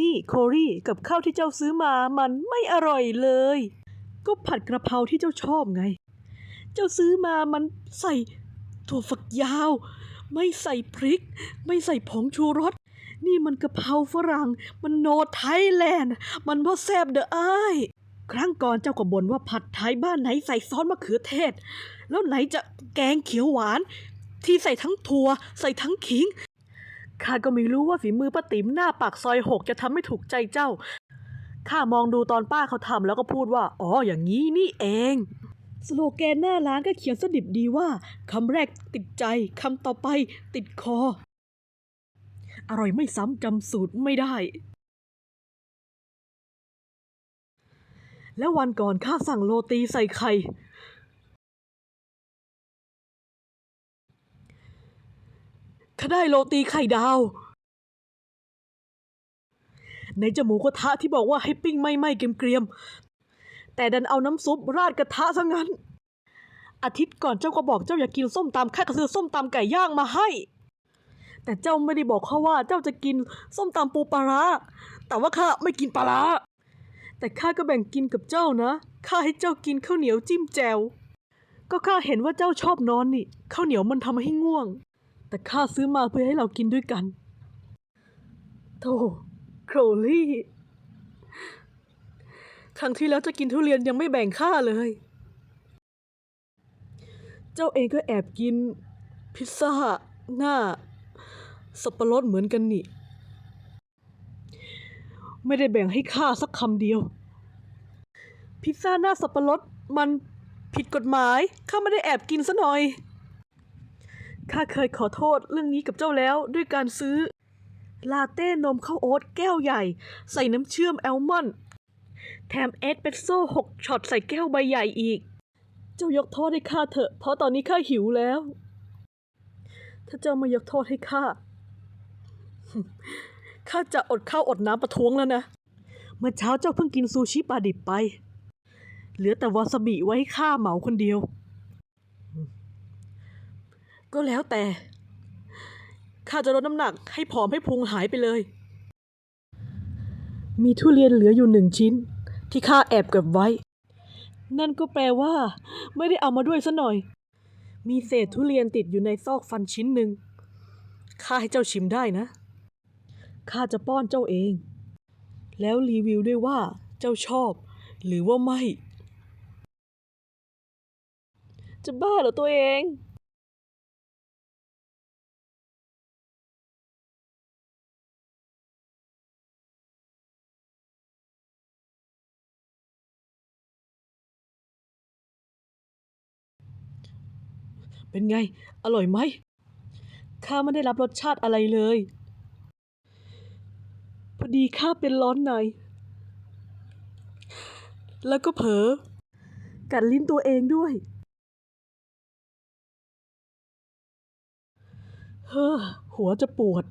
นี่โครี่กับข้าวที่เจ้าซื้อมามันไม่อร่อยเลย ก็ผัดกระเพราที่เจ้าชอบไง เจ้าซื้อมามันใส่ถั่วฝักยาว ไม่ใส่พริก ไม่ใส่ผงชูรส นี่มันกระเพราฝรั่ง มันโนไทยแลนด์ มันพ่อแซบเด้ออ้ายครั้งก่อนเจ้าก็บ่นว่าผัดไทยบ้านไหนใส่ซอสมะเขือเทศ แล้วไหนจะแกงเขียวหวาน ที่ใส่ทั้งถั่ว ใส่ทั้งขิง ข้าก็ไม่รู้ว่าฝีมือป้าติ๋มหน้าปากซอยหกจะทำให้ถูกใจเจ้า ข้ามองดูตอนป้าเขาทำแล้วก็พูดว่า อ๋อ อย่างนี้นี่เอง สโลแกนหน้าร้านก็เขียนสดิบดีว่าคำแรกติดใจคำต่อไปติดคอ อร่อยไม่ซ้ำจำสูตรไม่ได้ แล้ววันก่อนข้าสั่งโรตีใส่ไข่ ข้าได้โรตีไข่ดาว ในจมูกกระทะที่บอกว่าให้ปิ้งไม่ไหม้เกรียมๆแต่ดันเอาน้ำซุปราดกระทะซะงั้น อาทิตย์ก่อนเจ้าก็บอกเจ้าอยากกินส้มตำข้าก็ซื้อส้มตำไก่ย่างมาให้ แต่เจ้าไม่ได้บอกเขาว่าเจ้าจะกินส้มตำปูปลาร้าแต่ว่าข้าไม่กินปลาร้าแต่ข้าก็แบ่งกินกับเจ้านะข้าให้เจ้ากินข้าวเหนียวจิ้มแจ่วก็ข้าเห็นว่าเจ้าชอบนอนนี่ข้าวเหนียวมันทำให้ง่วง แต่ข้าซื้อมาเพื่อให้เรากินด้วยกัน โธ่โครลี่ ครั้งที่แล้วจะกินทุเรียนยังไม่แบ่งข้าเลย เจ้าเองก็แอบกิน พิซซ่า หน้า สับปะรดเหมือนกันนี่ ไม่ได้แบ่งให้ข้าสักคำเดียว พิซซ่าหน้าสับปะรดมันผิดกฎหมาย ข้าไม่ได้แอบกินซะหน่อย ข้าเคยขอโทษเรื่องนี้กับเจ้าแล้วด้วยการซื้อ ลาเต้นมข้าวโอ๊ตแก้วใหญ่ ใส่น้ำเชื่อมแอลมอนด์แถมเอสเปรสโซ่หกช็อตใส่แก้วใบใหญ่อีก เจ้ายกโทษให้ข้าเถอะ เพราะตอนนี้ข้าหิวแล้ว ถ้าเจ้าไม่ยกโทษให้ข้าข้าจะอดข้าวอดน้ำประท้วงแล้วนะ เมื่อเช้าเจ้าเพิ่งกินซูชิปลาดิบไป เหลือแต่วาซาบิไว้ให้ข้าเหมาคนเดียว ก็แล้วแต่ ข้าจะลดน้ำหนักให้ผอมให้พุงหายไปเลย มีทุเรียนเหลืออยู่หนึ่งชิ้น ที่ข้าแอบเก็บไว้ นั่นก็แปลว่า ไม่ได้เอามาด้วยซะหน่อย มีเศษทุเรียนติดอยู่ในซอกฟันชิ้นหนึ่งข้าให้เจ้าชิมได้นะ ข้าจะป้อนเจ้าเอง แล้วรีวิวด้วยว่าเจ้าชอบ หรือว่าไม่ จะบ้าเหรอตัวเอง เป็นไง อร่อยไหมข้าไม่ได้รับรสชาติอะไรเลย พอดีข้าเป็นร้อนใน แล้วก็เผลอกัดลิ้นตัวเองด้วย เฮ้อหัวจะปวด